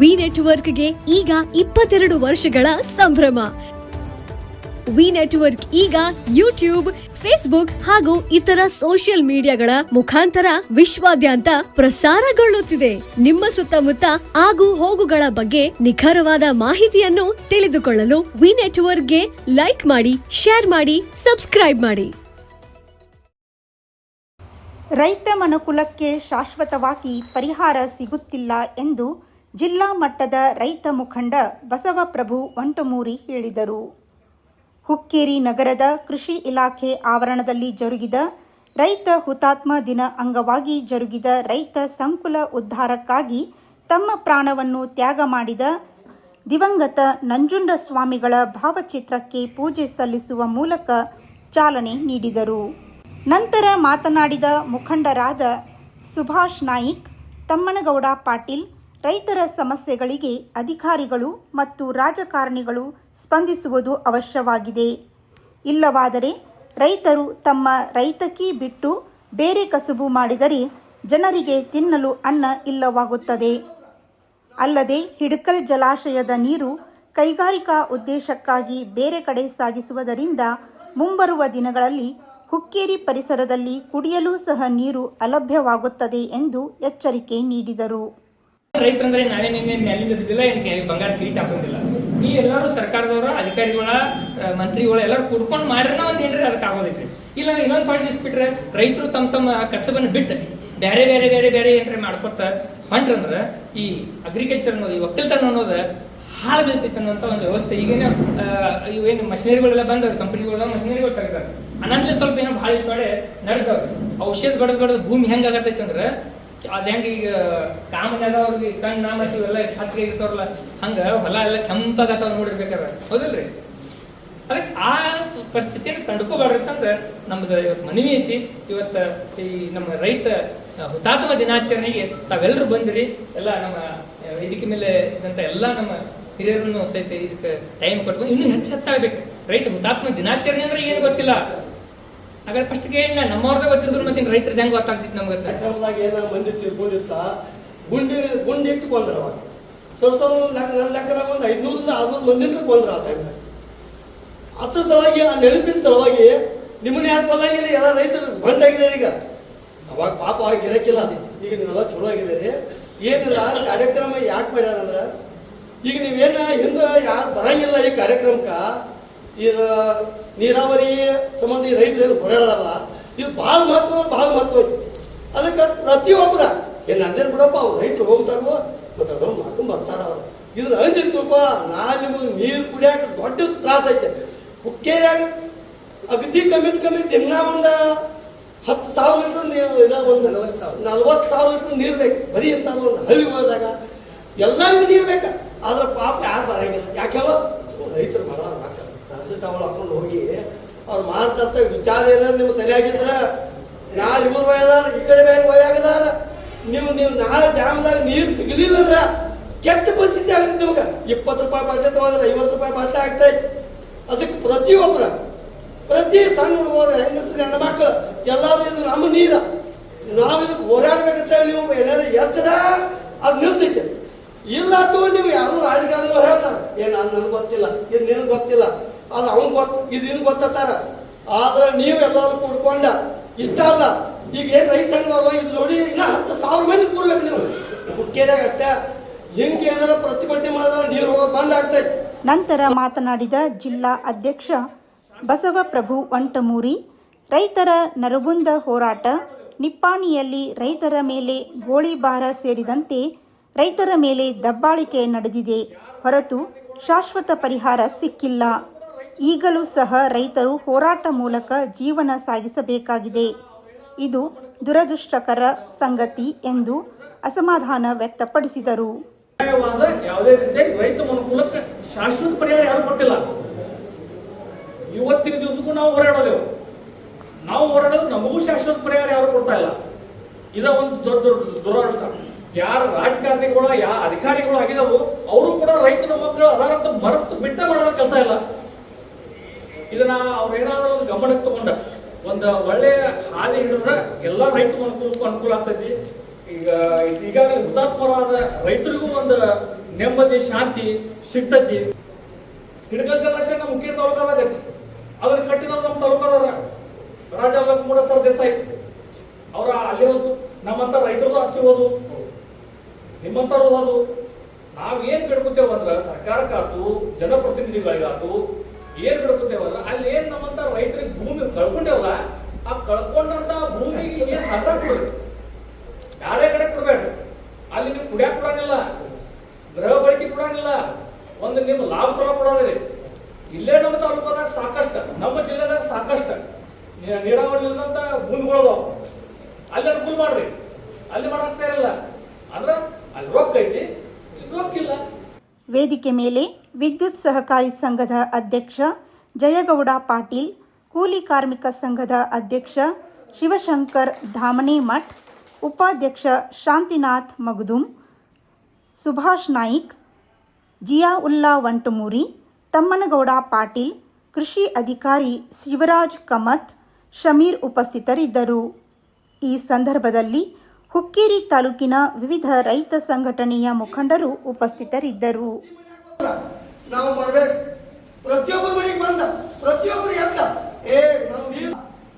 V ನೆಟ್ವರ್ಕ್ಗೆ ಈಗ ಇಪ್ಪತ್ತೆರಡು ವರ್ಷಗಳ ಸಂಭ್ರಮ. ವಿ ನೆಟ್ವರ್ಕ್ ಈಗ ಯೂಟ್ಯೂಬ್, ಫೇಸ್ಬುಕ್ ಹಾಗೂ ಇತರ ಸೋಷಿಯಲ್ ಮೀಡಿಯಾಗಳ ಮುಖಾಂತರ ವಿಶ್ವಾದ್ಯಂತ ಪ್ರಸಾರಗೊಳ್ಳುತ್ತಿದೆ. ನಿಮ್ಮ ಸುತ್ತಮುತ್ತ ಆಗು ಹೋಗುಗಳ ಬಗ್ಗೆ ನಿಖರವಾದ ಮಾಹಿತಿಯನ್ನು ತಿಳಿದುಕೊಳ್ಳಲು ವಿ ನೆಟ್ವರ್ಕ್ಗೆ ಲೈಕ್ ಮಾಡಿ, ಶೇರ್ ಮಾಡಿ, ಸಬ್ಸ್ಕ್ರೈಬ್ ಮಾಡಿ. ರೈತ ಮನುಕುಲಕ್ಕೆ ಶಾಶ್ವತವಾಗಿ ಪರಿಹಾರ ಸಿಗುತ್ತಿಲ್ಲ ಎಂದು ಜಿಲ್ಲಾ ಮಟ್ಟದ ರೈತ ಮುಖಂಡ ಬಸವಪ್ರಭು ಒಂಟಮೂರಿ ಹೇಳಿದರು. ಹುಕ್ಕೇರಿ ನಗರದ ಕೃಷಿ ಇಲಾಖೆ ಆವರಣದಲ್ಲಿ ಜರುಗಿದ ರೈತ ಹುತಾತ್ಮ ದಿನ ಅಂಗವಾಗಿ ಜರುಗಿದ ರೈತ ಸಂಕುಲ ಉದ್ಧಾರಕ್ಕಾಗಿ ತಮ್ಮ ಪ್ರಾಣವನ್ನು ತ್ಯಾಗ ಮಾಡಿದ ದಿವಂಗತ ನಂಜುಂಡ ಸ್ವಾಮಿಗಳ ಭಾವಚಿತ್ರಕ್ಕೆ ಪೂಜೆ ಸಲ್ಲಿಸುವ ಮೂಲಕ ಚಾಲನೆ ನೀಡಿದರು. ನಂತರ ಮಾತನಾಡಿದ ಮುಖಂಡರಾದ ಸುಭಾಷ್ ನಾಯಿಕ್, ತಮ್ಮನಗೌಡ ಪಾಟೀಲ್ ರೈತರ ಸಮಸ್ಯೆಗಳಿಗೆ ಅಧಿಕಾರಿಗಳು ಮತ್ತು ರಾಜಕಾರಣಿಗಳು ಸ್ಪಂದಿಸುವುದು ಅವಶ್ಯವಾಗಿದೆ. ಇಲ್ಲವಾದರೆ ರೈತರು ತಮ್ಮ ರೈತಕಿ ಬಿಟ್ಟು ಬೇರೆ ಕಸುಬು ಮಾಡಿದರೆ ಜನರಿಗೆ ತಿನ್ನಲು ಅನ್ನ ಇಲ್ಲವಾಗುತ್ತದೆ. ಅಲ್ಲದೆ ಹಿಡಕಲ್ ಜಲಾಶಯದ ನೀರು ಕೈಗಾರಿಕಾ ಉದ್ದೇಶಕ್ಕಾಗಿ ಬೇರೆ ಕಡೆ ಸಾಗಿಸುವುದರಿಂದ ಮುಂಬರುವ ದಿನಗಳಲ್ಲಿ ಹುಕ್ಕೇರಿ ಪರಿಸರದಲ್ಲಿ ಕುಡಿಯಲು ಸಹ ನೀರು ಅಲಭ್ಯವಾಗುತ್ತದೆ ಎಂದು ಎಚ್ಚರಿಕೆ ನೀಡಿದರು. ರೈತರಂದ್ರೆ ನಾವೇನೇನೇ ನಿನ್ನೆ ಮ್ಯಾಲಿಂದ ಬಿದ್ದಿಲ್ಲ ಏನಕ್ಕೆ ಬಂಗಾರ ಕಿರೀಟ ಹಾಕೋದಿಲ್ಲ ಈ ಎಲ್ಲರೂ ಸರ್ಕಾರದವರು, ಅಧಿಕಾರಿಗಳ ಮಂತ್ರಿಗಳ ಎಲ್ಲರೂ ಕೂಡ್ಕೊಂಡು ಮಾಡ್ರನ ಒಂದ್ ಏನ್ರಿ ಅದಕ್ಕೆ ಆಗೋದೈತ್ರಿ. ಇಲ್ಲ ಇನ್ನೊಂದು ದಿವ್ಸ ಬಿಟ್ರೆ ರೈತರು ತಮ್ಮ ತಮ್ಮ ಕಸಬನ್ನು ಬಿಟ್ಟು ಬೇರೆ ಬೇರೆ ಬೇರೆ ಬೇರೆ ಏನ್ರಿ ಮಾಡ್ಕೊತ ಹೊಂಟ್ರಂದ್ರ ಈ ಅಗ್ರಿಕಲ್ಚರ್ ಅನ್ನೋದು, ಈ ಒಕ್ಕಲ್ತನ ಅನ್ನೋದು ಹಾಳು ಬೀಳ್ತೈತೆ ಅನ್ನೋಂಥ ಒಂದು ವ್ಯವಸ್ಥೆ. ಈಗೇನು ಇವೇನು ಮಷಿನರಿಗಳೆಲ್ಲ ಬಂದವ್ರು ಕಂಪನಿಗಳ ಮಷಿನರಿಗಳು ತೆಗ್ದಾರ ಅನಂತ ಸ್ವಲ್ಪ ಏನೋ ಭಾಳ ಕಡೆ ನಡೆದವ್ರು. ಔಷಧ ಬಡದ್ ಬಡದ್ ಭೂಮಿ ಹೆಂಗಾಗತ್ತೈತೆ ಅಂದ್ರೆ ಅದ ಈಗ ಕಾಮನ್ಯಾಗ ಅವ್ರಿಗೆ ನಾ ಮತ್ತೆ ಇವೆಲ್ಲ ಹತ್ತಿರ ಇರ್ತಾರಲ್ಲ ಹಂಗ ಹೊಲ ಎಲ್ಲ ಕೆಂಪಾಗತ್ತವ ನೋಡಿರ್ಬೇಕಾರ ಹೌದಿಲ್ರಿ? ಅದಕ್ಕೆ ಆ ಪರಿಸ್ಥಿತಿಯನ್ನು ಕಂಡುಕೋಬಾರ್ದಂದ್ರೆ ನಮ್ದು ಇವತ್ತು ಮನವಿ ಐತಿ. ಇವತ್ತ ಈ ನಮ್ಮ ರೈತ ಹುತಾತ್ಮ ದಿನಾಚರಣೆಗೆ ತಾವೆಲ್ಲರೂ ಬಂದಿರಿ. ಎಲ್ಲ ನಮ್ಮ ಇದಕ್ಕೆ ಮೇಲೆ ಇದ್ದಂಥ ಎಲ್ಲ ನಮ್ಮ ಹಿರಿಯರನ್ನು ಸಹಿತ ಇದಕ್ಕೆ ಟೈಮ್ ಕೊಟ್ಟು ಇನ್ನೂ ಹೆಚ್ಚು ಹೆಚ್ಚಾಗಬೇಕು. ರೈತ ಹುತಾತ್ಮ ದಿನಾಚರಣೆ ಅಂದ್ರೆ ಏನು ಗೊತ್ತಿಲ್ಲ. ಹಾಗಾದ್ರೆ ಫಸ್ಟ್ಗೆ ನಮ್ಮವ್ರದ್ದೇ ಗೊತ್ತಿದ್ರು ಮತ್ತೆ ರೈತರದ್ದು ಹೆಂಗ್ ಗೊತ್ತಾಗ್ತಿತ್ತು ನಮ್ಗೆ ಕಾರ್ಯಕ್ರಮದಾಗ ಏನ ಮಂದಿ ತಿಳ್ಕೊಂಡಿತ್ತ ಗುಂಡಿ ಗುಂಡಿ ಇಟ್ಟು ಕೊಂದ್ರ ಅವಾಗ. ಸ್ವಲ್ಪ ನನ್ನ ಲೆಕ್ಕದಾಗ ಒಂದು ಐದ್ನೂರಿಂದ ಆರ್ನೂರು ಮಂದಿನ ಕೊಂದ್ರ ಆ ಟೈಮ್ ಅದ್ರ ಸಲುವಾಗಿ, ಆ ನೆನಪಿನ ಸಲುವಾಗಿ ನಿಮ್ಮನ್ನ ಯಾಕೆ ಕೊಲ್ಲಾಗಿರಿ ಎಲ್ಲ ರೈತರು ಬಂದಾಗಿದ್ದಾರೆ ಈಗ. ಅವಾಗ ಪಾಪ ಆಗಿ ಇರಕ್ಕಿಲ್ಲ ಈಗ ನೀವೆಲ್ಲ ಚಲೋ ಆಗಿದ್ದೀರಿ. ಏನಿಲ್ಲ, ಕಾರ್ಯಕ್ರಮ ಯಾಕೆ ಮಾಡ್ಯಾರ ಅಂದ್ರೆ, ಈಗ ನೀವೇನ ಹಿಂದೆ ಯಾರು ಬರಂಗಿಲ್ಲ ಈ ಕಾರ್ಯಕ್ರಮಕ್ಕೆ ಇದು ನೀರಾವರಿ ಸಂಬಂಧಿ ರೈತರೇನು ಹೋರಾಡಲ್ಲ ಇದು ಭಾಳ ಮಹತ್ವ ಭಾಳ ಮಹತ್ವ ಐತಿ. ಅದಕ್ಕೆ ಪ್ರತಿಯೊಬ್ಬರ, ಏನು ನಂದೇನು ಬಿಡಪ್ಪ, ಅವ್ರು ರೈತರು ಹೋಗ್ತಾರೋ, ಮತ್ತು ಅದನ್ನು ಮಾಡ್ಕೊಂಡು ಬರ್ತಾರ ಅವ್ರು. ಇದ್ರ ಅಳಿದಿರ್ತಪ್ಪ ನಿಮಗೆ ನೀರು ಕುಡಿಯಾಕ ದೊಡ್ಡ ತ್ರಾಸ ಐತೆ. ಹುಕ್ಕೇರಿಯಾಗ ಅಗದಿ ಕಮ್ಮಿ ಕಮ್ಮಿ ದಿನ ಒಂದು ಹತ್ತು ಸಾವಿರ ಲೀಟರ್ ನೀರು ಇದ ಒಂದು ನಲ್ವತ್ತು ಸಾವಿರ. ಲೀಟರ್ ನೀರು ಬೇಕು. ಬರೀ ಅಂತ ಒಂದು ಹಳ್ಳಿ ಹೋದಾಗ ಎಲ್ಲರಿಗೂ ನೀರು ಬೇಕು. ಆದ್ರೆ ಪಾಪ ಯಾರು ಬರಂಗಿಲ್ಲ. ಯಾಕೆ ಹೇಳೋ? ರೈತರು ಮಾಡೋದು ಹಾಕ್ತಾರೆ ಹಸಿ ಟವಲ್ ಹಾಕೊಂಡು ಹೋಗಿ ಅವ್ರು ಮಾಡ್ತಂತ ವಿಚಾರ ಏನಾದ್ರು ನಿಮ್ಮ ಸರಿಯಾಗಿದ್ರ? ನಾಳೆ ಇವ್ರ ಒಯ್ಯದಾರ ಈ ಕಡೆ ಬೇರೆ ಒಯ್ಯಾಗದಾರ ನೀವು ನೀವು ನಾಳೆ ಡ್ಯಾಮ್ದಾಗ ನೀರು ಸಿಗಲಿಲ್ಲ ಅಂದ್ರ ಕೆಟ್ಟ ಪರಿಸ್ಥಿತಿ ಆಗುತ್ತೆ ನಿಮ್ಗೆ. ಇಪ್ಪತ್ತು ರೂಪಾಯಿ ಬಾಟ್ಲೆ ತಗೋದ್ರೆ ಐವತ್ತು ರೂಪಾಯಿ ಬಾಟ್ಲೆ ಆಗ್ತೈತಿ ಅದಕ್ಕೆ ಪ್ರತಿಯೊಬ್ಬರ ಪ್ರತಿ ಸಣ್ಣ ಹುಡುಗರು, ಹೆಂಗಸರು, ಗಂಡ ಮಕ್ಕಳು ಎಲ್ಲಾದ್ರೂ ಇದು ನಮ್ಮ ನೀರ. ನಾವು ಇದಕ್ಕೆ ಹೋರಾಡ್ಬೇಕಂತ ನೀವು ಏನಾದ್ರು ಎತ್ತರ, ಅದು ನಿಲ್ತೈತೆ. ಇಲ್ಲ ಅಥವಾ ನೀವು ಯಾರು ರಾಜಕಾರಣಿಗಳು ಹೇಳ್ತಾರೆ ಏನು ಅದು ನನಗೆ ಗೊತ್ತಿಲ್ಲ, ಇದು ನಿನಗೆ ಗೊತ್ತಿಲ್ಲ. ಅದು ಅವ್ನು ಗೊತ್ತ, ಇದು ಇನ್ನು ಗೊತ್ತಾರ ಆದ್ರೆ ನೀವು ಎಲ್ಲರೂ ಕೂಡ್ಕೊಂಡ, ಇಷ್ಟ ಅಲ್ಲ. ಈಗ ಏನು ರೈತ ಸಂಘದವ್ರ ಇದು ನೋಡಿ, ಇನ್ನ ಹತ್ತು ಸಾವಿರ ಮಂದಿ ಕೂಡ್ಬೇಕು ನೀವು. ಹುಕ್ಕೇದಾಗ ಅಷ್ಟೇ ಹಿಂಗೆ ಏನಾರ ಪ್ರತಿಭಟನೆ ಮಾಡಿದ್ರೆ ನೀರು ಹೋಗೋದು ಬಂದ್ ಆಗ್ತೈತಿ. ನಂತರ ಮಾತನಾಡಿದ ಜಿಲ್ಲಾ ಅಧ್ಯಕ್ಷ ಬಸವಪ್ರಭು ವಂಟಮೂರಿ ರೈತರ ನರಗುಂದ ಹೋರಾಟ, ನಿಪ್ಪಾಣಿಯಲ್ಲಿ ರೈತರ ಮೇಲೆ ಗೋಳಿಬಾರ ಸೇರಿದಂತೆ ರೈತರ ಮೇಲೆ ದಬ್ಬಾಳಿಕೆ ನಡೆದಿದೆ. ಹೊರತು ಶಾಶ್ವತ ಪರಿಹಾರ ಸಿಕ್ಕಿಲ್ಲ. ಈಗಲೂ ಸಹ ರೈತರು ಹೋರಾಟ ಮೂಲಕ ಜೀವನ ಸಾಗಿಸಬೇಕಾಗಿದೆ. ಇದು ದುರದೃಷ್ಟಕರ ಸಂಗತಿ ಎಂದು ಅಸಮಾಧಾನ ವ್ಯಕ್ತಪಡಿಸಿದರು. ಶಾಶ್ವತ ಪರಿಹಾರ ಯಾರು ಕೊಟ್ಟಿಲ್ಲ. ಇವತ್ತಿನ ದಿವಸಕ್ಕೂ ನಾವು ಹೋರಾಡೋದೇವು. ನಾವು ಹೋರಾಡೋದು ನಮಗೂ ಶಾಶ್ವತ ಪರಿಹಾರ ಯಾರು ಕೊಡ್ತಾ ಇಲ್ಲ. ಇದ ಒಂದು ದೊಡ್ಡ ದೊಡ್ಡ ದುರದೃಷ್ಟ. ಯಾರ ರಾಜಕಾರಣಿಗಳು, ಯಾ ಅಧಿಕಾರಿಗಳು ಆಗಿದವು ಅವರು ಕೂಡ ರೈತನ ಮಕ್ಕಳು ಅದರಂತ ಮರೆತು ಬಿಟ್ಟ ಮಾಡೋ ಕೆಲಸ ಇಲ್ಲ. ಇದನ್ನ ಅವ್ರು ಏನಾದರೂ ಒಂದು ಗಮನಕ್ಕೆ ತಗೊಂಡ ಒಂದು ಒಳ್ಳೆಯ ಹಾದಿ ಹಿಡಿದ್ರೆ ಎಲ್ಲ ರೈತರು ಅನುಕೂಲಕ್ಕೂ ಅನುಕೂಲ ಆಗ್ತೈತಿ. ಈಗ ಈಗಾಗಲೇ ಹುತಾತ್ಮರಾದ ರೈತರಿಗೂ ಒಂದು ನೆಮ್ಮದಿ, ಶಾಂತಿ ಸಿಗ್ತೈತಿ. ಹಿಡಕಲ್ ಜಲಾಶಯ ಮುಖ್ಯ ತಾಲೂಕದಾಗ ಐತಿ ಅದನ್ನ ಕಟ್ಟಿದವ್ರು ನಮ್ಮ ತಾಲೂಕದವ್ರ. ರಾಜ ಲಕ್ಷ್ಮಣ ಸರ್ ದೇಸಾಯಿ. ಅವರ ಅಲ್ಲಿ ಒಂದು ನಮ್ಮಂತ ರೈತರದ್ದು ಆಸ್ತಿ ಹೋದು ನಾವು ಹೋದು ನಾವ್ ಏನ್ ಬಿಡ್ಕೊತೇವ ಅಂದ್ರ ಸರ್ಕಾರಕ್ಕಾತು ಜನಪ್ರತಿನಿಧಿಗಳಿಗಾತು ಏನ್ ಬಿಡ್ಕೊತೇವಲ್ಲ ಅಲ್ಲಿ ಏನ್ ನಮ್ಮಂತ ರೈತರಿಗೆ ಭೂಮಿ ಕಳ್ಕೊಂಡೇವಲ್ಲ, ಆ ಕಳ್ಕೊಂಡಂತ ಭೂಮಿಗೆ ಏನ್ ಹಸ ಕೊಡ್ರಿ? ಯಾರೇ ಕಡೆ ಕೊಡ್ಬೇಡ್ರಿ. ಅಲ್ಲಿ ನೀವು ಕುಡಿಯಾಕ ಕೊಡಂಗಿಲ್ಲ. ಗೃಹ ಬಳಕೆ ಕೊಡಂಗಿಲ್ಲ. ಒಂದು ನಿಮ್ ಲಾಭ ಸಲ ಕೊಡೋದ್ರಿ. ಇಲ್ಲೇ ನಮ್ಮ ತಾಲೂಕದಾಗ ಸಾಕಷ್ಟು, ನಮ್ಮ ಜಿಲ್ಲೆದಾಗ ಸಾಕಷ್ಟು ನೀರಾವರಿ ಇಲ್ಲದಂತ ಭೂಮಿಗಳು ಅಲ್ಲಿ ಅನುಕೂಲ ಮಾಡ್ರಿ. ಅಲ್ಲಿ ಮಾಡಾಕ್ತಾ ಇರಲ್ಲ. ಅಂದ್ರ ಅಲ್ಲಿ ರೊಕ್ಕ ಐತಿ, ಇಲ್ಲಿ ರೊಕ್ಕ ಇಲ್ಲ. ವೇದಿಕೆ ಮೇಲೆ ವಿದ್ಯುತ್ ಸಹಕಾರಿ ಸಂಘದ ಅಧ್ಯಕ್ಷ ಜಯಗೌಡ ಪಾಟೀಲ್, ಕೂಲಿ ಕಾರ್ಮಿಕ ಸಂಘದ ಅಧ್ಯಕ್ಷ ಶಿವಶಂಕರ್ ಧಾಮನೆ ಮಠ್ ಉಪಾಧ್ಯಕ್ಷ ಶಾಂತಿನಾಥ್ ಮಗದುಂ, ಸುಭಾಷ್ ನಾಯ್ಕ್ ಉಲ್ಲಾ ವಂಟಮೂರಿ, ತಮ್ಮನಗೌಡ ಪಾಟೀಲ್, ಕೃಷಿ ಅಧಿಕಾರಿ ಶಿವರಾಜ್ ಕಮತ್ ಶಮೀರ್ ಉಪಸ್ಥಿತರಿದ್ದರು. ಈ ಸಂದರ್ಭದಲ್ಲಿ ಹುಕ್ಕೇರಿ ತಾಲೂಕಿನ ವಿವಿಧ ರೈತ ಸಂಘಟನೆಯ ಮುಖಂಡರು ಉಪಸ್ಥಿತರಿದ್ದರು. ನಾವು ಬರ್ಬೇಕು. ಪ್ರತಿಯೊಬ್ಬರ ಮನೆಗೆ ಬಂದ. ಪ್ರತಿಯೊಬ್ಬರು ಎದ್ದ ಏ ನಮ್ದು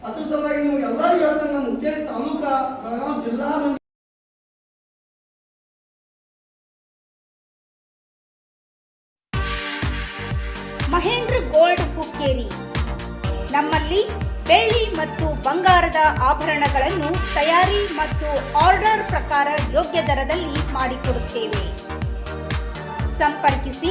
ಅದ್ರ ಸಲುವಾಗಿ ನಿಮ್ಗೆ ಎಲ್ಲರಿಗೂ ಹೇಳ್ತಾರೆ ನಮ್ಮ ಹುಕ್ಕೇರಿ ತಾಲೂಕಾ ಬೆಳಗಾವಿ ಜಿಲ್ಲಾ ಮಹೇಂದ್ರ ಗೋಲ್ಡ್ ಹುಕ್ಕೇರಿ ನಮ್ಮಲ್ಲಿ ಬೆಳ್ಳಿ ಮತ್ತು ಬಂಗಾರದ ಆಭರಣಗಳನ್ನು ತಯಾರಿ ಮತ್ತು ಆರ್ಡರ್ ಪ್ರಕಾರ ಯೋಗ್ಯ ದರದಲ್ಲಿ ಮಾಡಿಕೊಡುತ್ತೇವೆ. ಸಂಪರ್ಕಿಸಿ.